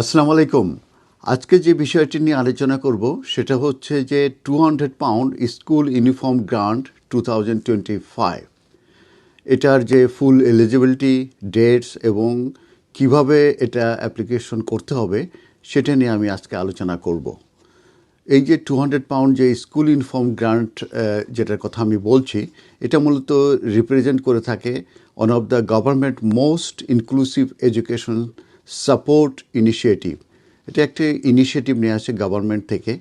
আসসালামু আলাইকুম। আজকে যে বিষয়টি নিয়ে আলোচনা করব, সেটা হচ্ছে যে two hundred pound school uniform grant two thousand twenty five এটার যে ফুল এলিজিবিলিটি ডেটস এবং কীভাবে এটা অ্যাপ্লিকেশন করতে হবে, সেটা নিয়ে আমি আজকে আলোচনা করব। এই যে টু হান্ড্রেড পাউন্ড যে স্কুল ইউনিফর্ম গ্রান্ট যেটার কথা আমি বলছি, এটা মূলত রিপ্রেজেন্ট করে থাকে one of the government most inclusive education support initiative এটা একটি ইনিশিয়েটিভ নিয়ে আসে গভর্নমেন্ট থেকে।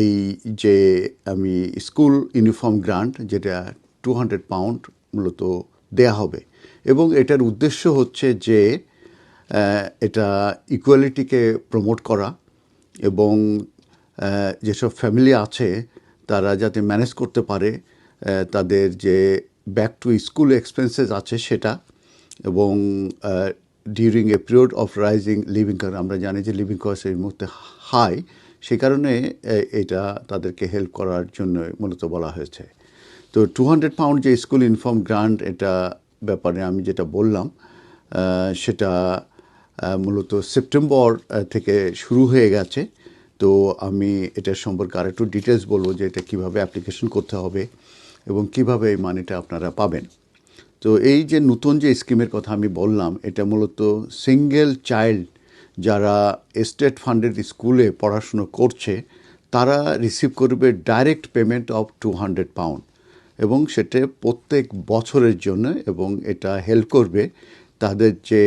এই যে আমি স্কুল ইউনিফর্ম গ্রান্ট যেটা টু হান্ড্রেড পাউন্ড মূলত দেয়া হবে। এবং এটার উদ্দেশ্য হচ্ছে যে এটা ইকুয়ালিটিকে প্রমোট করা এবং যেসব ফ্যামিলি আছে তারা যাতে ম্যানেজ করতে পারে তাদের যে ব্যাক টু স্কুল এক্সপেন্সেস আছে সেটা এবং during a period of rising living cost আমরা জানি যে লিভিং কস্ট এই মুহূর্তে হাই সে কারণে এটা তাদেরকে হেল্প করার জন্য মূলত বলা হয়েছে। তো টু হান্ড্রেড পাউন্ড যে স্কুল ইনফর্ম গ্রান্ট এটা ব্যাপারে আমি যেটা বললাম সেটা মূলত সেপ্টেম্বর থেকে শুরু হয়ে গেছে। তো আমি এটার সম্পর্কে আর একটু ডিটেলস বলব যে এটা কীভাবে অ্যাপ্লিকেশন করতে হবে এবং কীভাবে এই মানিটা আপনারা পাবেন। তো এই যে নতুন যে স্কিমের কথা আমি বললাম, এটা মূলত সিঙ্গেল চাইল্ড যারা স্টেট ফান্ডেড স্কুলে পড়াশুনো করছে, তারা রিসিভ করবে direct payment of two hundred pound এবং সেটা প্রত্যেক বছরের জন্য এবং এটা হেল্প করবে। তাদের যে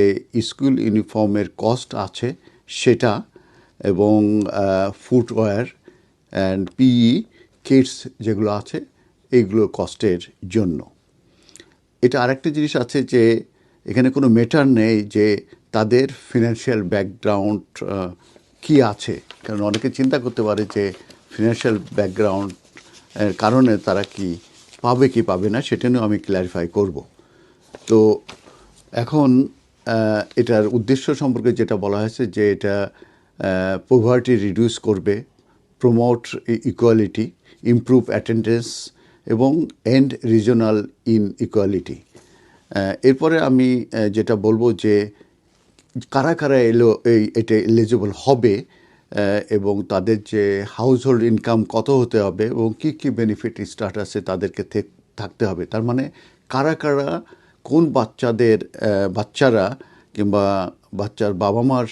স্কুল ইউনিফর্মের কস্ট আছে সেটা এবং ফুটওয়্যার অ্যান্ড পিই কিটস যেগুলো আছে এইগুলো কস্টের জন্য। এটা আরেকটা জিনিস আছে যে এখানে কোনো মেটার নেই যে তাদের ফিনান্সিয়াল ব্যাকগ্রাউন্ড কী আছে। কারণ অনেকে চিন্তা করতে পারে যে ফিনান্সিয়াল ব্যাকগ্রাউন্ড কারণে তারা কি পাবে কি পাবে না, সেটা নিয়েও আমি ক্ল্যারিফাই করব। তো এখন এটার উদ্দেশ্য সম্পর্কে যেটা বলা হয়েছে যে এটা পোভার্টি রিডিউস করবে প্রমোট ইকুয়ালিটি ইমপ্রুভ অ্যাটেন্ডেন্স এবং এন্ড রিজনাল ইন ইকুয়ালিটি এরপরে আমি যেটা বলব যে কারা কারা এলো, এই, এটা এলিজিবল হবে এবং তাদের যে হাউস হোল্ড ইনকাম কত হতে হবে এবং কী কী বেনিফিট স্ট্যাটাসে তাদেরকে থেক- থাকতে হবে। তার মানে কারা কারা, কোন বাচ্চাদের বাচ্চারা কিংবা বাচ্চার বাবা মার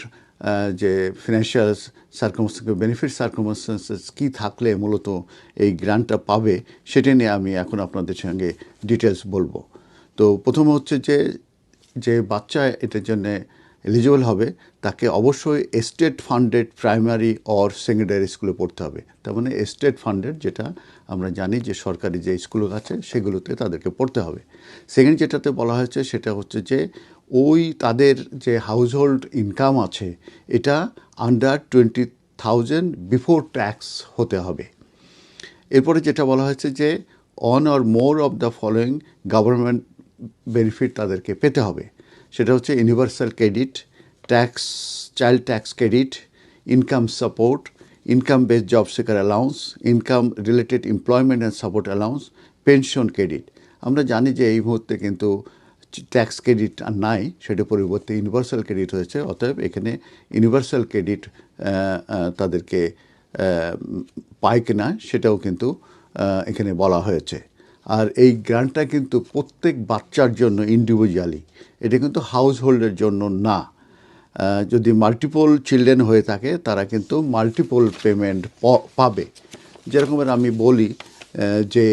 যে ফিনান্সিয়াল সার্কমস্টেন্স বেনিফিট সার্কমস্টেন্সেস কী থাকলে মূলত এই গ্রান্টটা পাবে, সেটা নিয়ে আমি এখন আপনাদের সঙ্গে ডিটেলস বলব। তো প্রথম হচ্ছে যে যে বাচ্চা এটার জন্যে এলিজিবল হবে, তাকে অবশ্যই state funded primary or secondary স্কুলে পড়তে হবে। তার মানে এস্টেট ফান্ডেড যেটা আমরা জানি যে সরকারি যে স্কুল আছে, সেগুলোতে তাদেরকে পড়তে হবে। সেকেন্ড যেটাতে বলা হয়েছে, সেটা হচ্ছে যে ওই তাদের যে হাউস হোল্ড ইনকাম আছে, এটা under twenty thousand before tax হতে হবে। এরপরে যেটা বলা হয়েছে যে one or more of the following government benefit তাদেরকে পেতে হবে। সেটা হচ্ছে universal credit tax child tax credit income support income based job seeker allowance income related employment and support allowance pension credit আমরা জানি যে এই মুহূর্তে কিন্তু ট্যাক্স ক্রেডিট আর নাই, সেটার পরিবর্তে ইউনিভার্সাল ক্রেডিট হয়েছে, অতএব এখানে ইউনিভার্সাল ক্রেডিট তাদেরকে পায় কিনা সেটাও কিন্তু এখানে বলা হয়েছে। আর এই গ্রান্টটা কিন্তু প্রত্যেক বাচ্চার জন্য ইন্ডিভিজুয়ালি এটা কিন্তু হাউস হোল্ডের জন্য না। যদি মাল্টিপল চিলড্রেন হয়ে থাকে, তারা কিন্তু মাল্টিপল পেমেন্ট পাবে। যেরকমের আমি বলি যে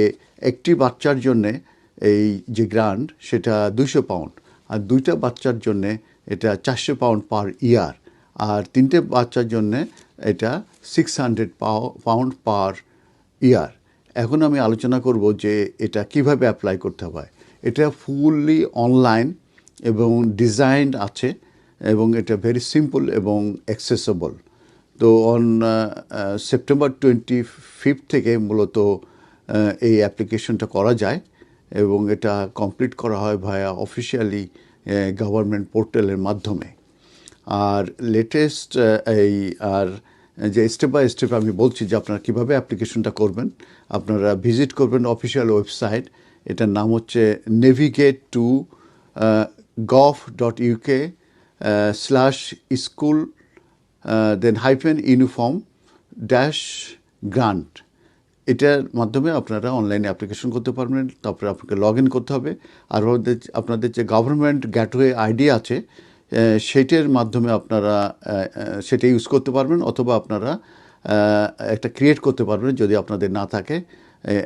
একটি বাচ্চার জন্যে এই যে গ্রান্ট সেটা দুইশো পাউন্ড আর দুইটা বাচ্চার জন্যে এটা চারশো পাউন্ড পার ইয়ার আর তিনটে বাচ্চার জন্যে এটা six hundred pound per year এখন আমি আলোচনা করব যে এটা কীভাবে অ্যাপ্লাই করতে হয়। এটা ফুললি অনলাইন এবং ডিজাইন আছে। এবং এটা ভেরি সিম্পল এবং অ্যাক্সেসেবল তো অন সেপ্টেম্বর টোয়েন্টি ফিফথ থেকে মূলত এই অ্যাপ্লিকেশনটা করা যায় এবং এটা কমপ্লিট করা হয় ভায়া অফিসিয়ালি গভর্নমেন্ট পোর্টালের মাধ্যমে। আর লেটেস্ট এই, আর যে স্টেপ বাই স্টেপ আমি বলছি যে আপনারা কীভাবে অ্যাপ্লিকেশনটা করবেন, আপনারা ভিজিট করবেন অফিসিয়াল ওয়েবসাইট এটার নাম হচ্ছে navigate to gov dot UK slash school then hyphen uniform dash grant এটার মাধ্যমে আপনারা অনলাইনে অ্যাপ্লিকেশন করতে পারবেন তারপরে আপনাকে লগ ইন করতে হবে। আর ওদের আপনাদের যে গভর্নমেন্ট গ্যাটওয়ে আইডি আছে আহ, সেইটার মাধ্যমে আপনারা সেটা ইউজ করতে পারবেন অথবা আপনারা একটা ক্রিয়েট করতে পারবেন যদি আপনাদের না থাকে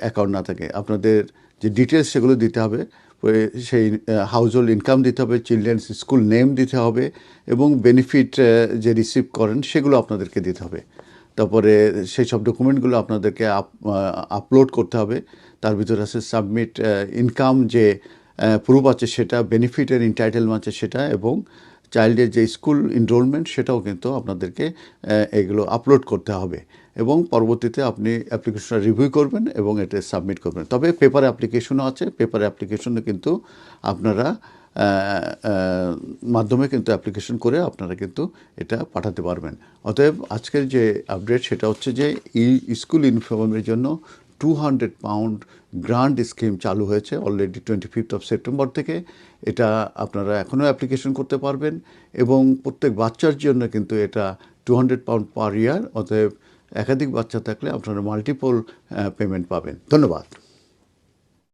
অ্যাকাউন্ট না থাকে। আপনাদের যে ডিটেলস সেগুলো দিতে হবে সেই হাউজ হোল্ড ইনকাম দিতে হবে চিলড্রেন্স স্কুল নেম দিতে হবে এবং বেনিফিট যে রিসিভ করেন সেগুলো আপনাদেরকে দিতে হবে। তারপরে সেই সব ডকুমেন্টগুলো আপনাদেরকে আপলোড করতে হবে। তার ভিতরে আছে সাবমিট ইনকাম যে প্রুফ আছে সেটা বেনিফিটের ইন্টাইটেলমেন্ট আছে সেটা এবং চাইল্ডের যে স্কুল এনরোলমেন্ট সেটাও কিন্তু আপনাদেরকে এগুলো আপলোড করতে হবে। এবং পরবর্তীতে আপনি অ্যাপ্লিকেশনটা রিভিউ করবেন এবং এটা সাবমিট করবেন। তবে পেপার অ্যাপ্লিকেশনও আছে। পেপার অ্যাপ্লিকেশনে কিন্তু আপনারা মাধ্যমে কিন্তু অ্যাপ্লিকেশন করে আপনারা কিন্তু এটা পাঠাতে পারবেন। অতএব আজকের যে আপডেট সেটা হচ্ছে যে ই স্কুল ইউনিফর্মের জন্য two hundred pound grant scheme চালু হয়েছে already twenty fifth of September থেকে। এটা আপনারা এখনও অ্যাপ্লিকেশন করতে পারবেন এবং প্রত্যেক বাচ্চার জন্য কিন্তু এটা two hundred pound per year অতএব একাধিক বাচ্চা থাকলে আপনারা মাল্টিপল পেমেন্ট পাবেন। ধন্যবাদ।